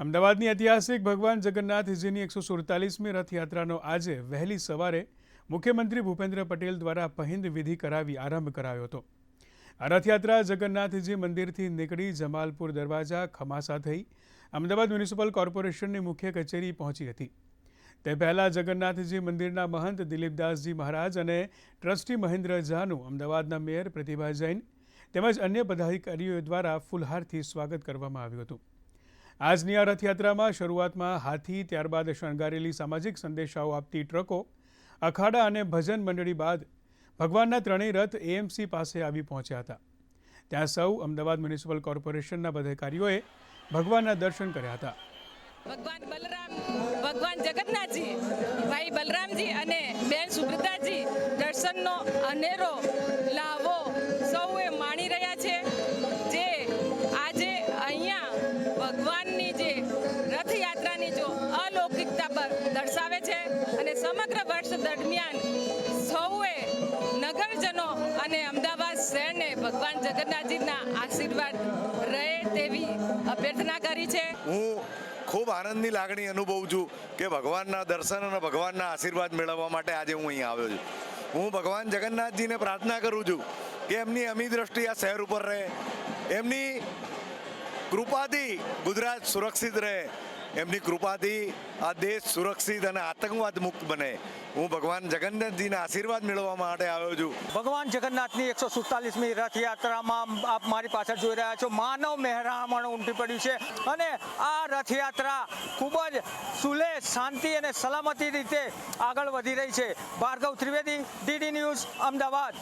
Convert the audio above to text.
અમદાવાદની ઐતિહાસિક ભગવાન જગન્નાથજીની એકસો સુડતાલીસમી રથયાત્રાનો આજે વહેલી સવારે મુખ્યમંત્રી ભૂપેન્દ્ર પટેલ દ્વારા પહિંદ વિધિ કરાવી આરંભ કરાયો હતો. આ રથયાત્રા જગન્નાથજી મંદિરથી નીકળી જમાલપુર દરવાજા ખમાસા થઈ અમદાવાદ મ્યુનિસિપલ કોર્પોરેશનની મુખ્ય કચેરી પહોંચી હતી. તે પહેલાં જગન્નાથજી મંદિરના મહંત દિલીપદાસજી મહારાજ અને ટ્રસ્ટી મહેન્દ્ર ઝાનું અમદાવાદના મેયર પ્રતિભા જૈન તેમજ અન્ય પદાધિકારીઓ દ્વારા ફૂલહારથી સ્વાગત કરવામાં આવ્યું હતું. આજની આ રથયાત્રામાં શરૂઆતમાં હાથી, ત્યારબાદ શણગારેલી સામાજિક સંદેશાઓ આપતી ટ્રકો, અખાડા અને ભજન મંડળી બાદ ભગવાનના ત્રણેય રથ એએમસી પાસે આવી પહોંચ્યા હતા. ત્યાં સૌ અમદાવાદ મ્યુનિસિપલ કોર્પોરેશનના પદાધિકારીઓએ ભગવાનના દર્શન કર્યા હતા. ભગવાન બલરામ, ભગવાન જગન્નાથજી, ભાઈ બલરામજી અને બેન સુભદ્રાજી દર્શનનો અનેરો દર્શાવે છે અને સમગ્ર વર્ષ દરમિયાન સૌએ નગરજનો અને અમદાવાદ શહેરને ભગવાન જગન્નાથજીના આશીર્વાદ રહે તેવી અભ્યર્થના કરી છે. હું ખૂબ આનંદની લાગણી અનુભવું છું કે ભગવાનના દર્શન અને ભગવાનના આશીર્વાદ મેળવવા માટે આજે હું અહીં આવ્યો છું. હું ભગવાન જગન્નાથજીને પ્રાર્થના કરું છું કે એમની અમી દ્રષ્ટિ આ શહેર ઉપર રહે, એમની કૃપાથી ગુજરાત સુરક્ષિત રહે એમની કૃપાથી આ દેશ સુરક્ષિત અને આતંકવાદ મુક્ત બને. હું ભગવાન જગન્નાથજીના આશીર્વાદ મેળવવા માટે આવ્યો છું. ભગવાન જગન્નાથની એકસો સુડતાલીસમી રથયાત્રામાં આપ મારી પાછળ જોઈ રહ્યા છો. માનવ મહેરામણ ઉમટી પડ્યું છે અને આ રથયાત્રા ખૂબ જ સુલેહ શાંતિ અને સલામતી રીતે આગળ વધી રહી છે. Bhargav Trivedi, DD news, Ahmedabad.